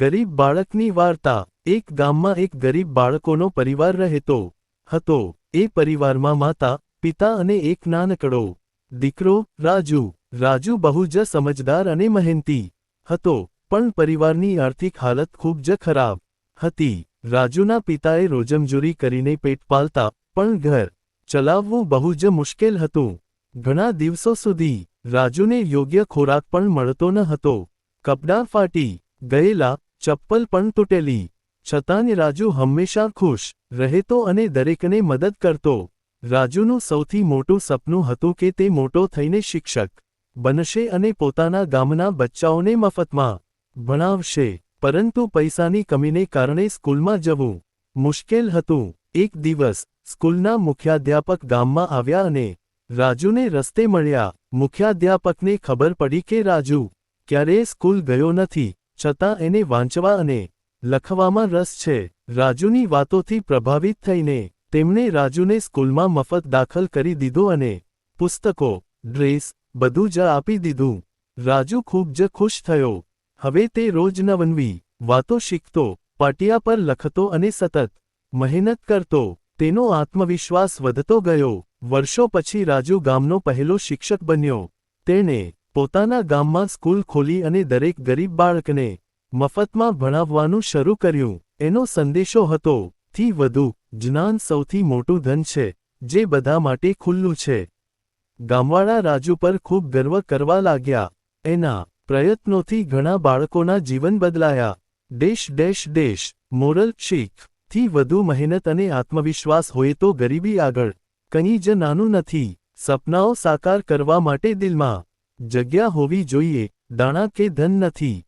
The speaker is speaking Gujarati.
ગરીબ બાળકની વાર્તા. એક ગામમાં એક ગરીબ બાળકોનો પરિવાર રહેતો હતો. એ પરિવારમાં માતા, પિતા અને એક નાનકડો દીકરો, રાજુ. રાજુ બહુ જ સમજદાર અને મહેનતી હતો, પણ પરિવારની આર્થિક હાલત ખૂબ જ ખરાબ હતી. રાજુના પિતાએ રોજમજૂરી કરીને પેટ પાલતા, પણ ઘર ચલાવવું બહુ જ મુશ્કેલ હતું. ઘણા દિવસો સુધી રાજુને યોગ્ય ખોરાક પણ મળતો ન હતો. કપડાં ફાટી ગયેલા ચપ્પલ પણ તૂટેલી. છતાં રાજુ હંમેશા ખુશ, રહેતો અને દરેકને મદદ કરતો. રાજુનું સૌથી મોટું સપનું હતું કે તે મોટો થઈને શિક્ષક બનશે અને પોતાના ગામના બચ્ચાઓને મફતમાં ભણાવશે. પરંતુ પૈસાની કમીને કારણે સ્કૂલમાં જવું મુશ્કેલ હતું. એક દિવસ, સ્કૂલના મુખ્યાધ્યાપક ગામમાં આવ્યા અને રાજુને રસ્તે મળ્યા. મુખ્યાધ્યાપકને ખબર પડી કે રાજુ ક્યારેય સ્કૂલ ગયો નથી. છતાં એને વાંચવા અને લખવામાં રસ છે. રાજુની વાતોથી પ્રભાવિત થઈને તેમણે રાજુને સ્કૂલમાં મફત દાખલ કરી દીધો અને પુસ્તકો, ડ્રેસ બધું જ આપી દીધું. રાજુ ખૂબ જ ખુશ થયો. હવે તે રોજ નવનવી વાતો શીખતો, પાટિયા પર લખતો અને સતત મહેનત કરતો. તેનો આત્મવિશ્વાસ વધતો ગયો. વર્ષો પછી રાજુ ગામનો પહેલો શિક્ષક બન્યો. તેણે પોતાના ગામમાં સ્કૂલ ખોલી અને દરેક ગરીબ બાળકને મફતમાં ભણાવવાનું શરૂ કર્યું. એનો સંદેશો હતો, થી વધુ જ્ઞાન સૌથી મોટું ધન છે, જે બધા માટે ખુલ્લું છે. ગામવાળા રાજુ પર ખૂબ ગર્વ કરવા લાગ્યા. એના પ્રયત્નોથી ઘણા બાળકોના જીવન બદલાયા. દેશ ડેશ દેશ મોરલ શીખ, થી વધુ મહેનત અને આત્મવિશ્વાસ હોય તો ગરીબી આગળ કંઈ જ નાનું નથી. સપનાઓ સાકાર કરવા માટે દિલમાં જગ્યા હોવી જોઈએ. દાણા કે ધન નથી.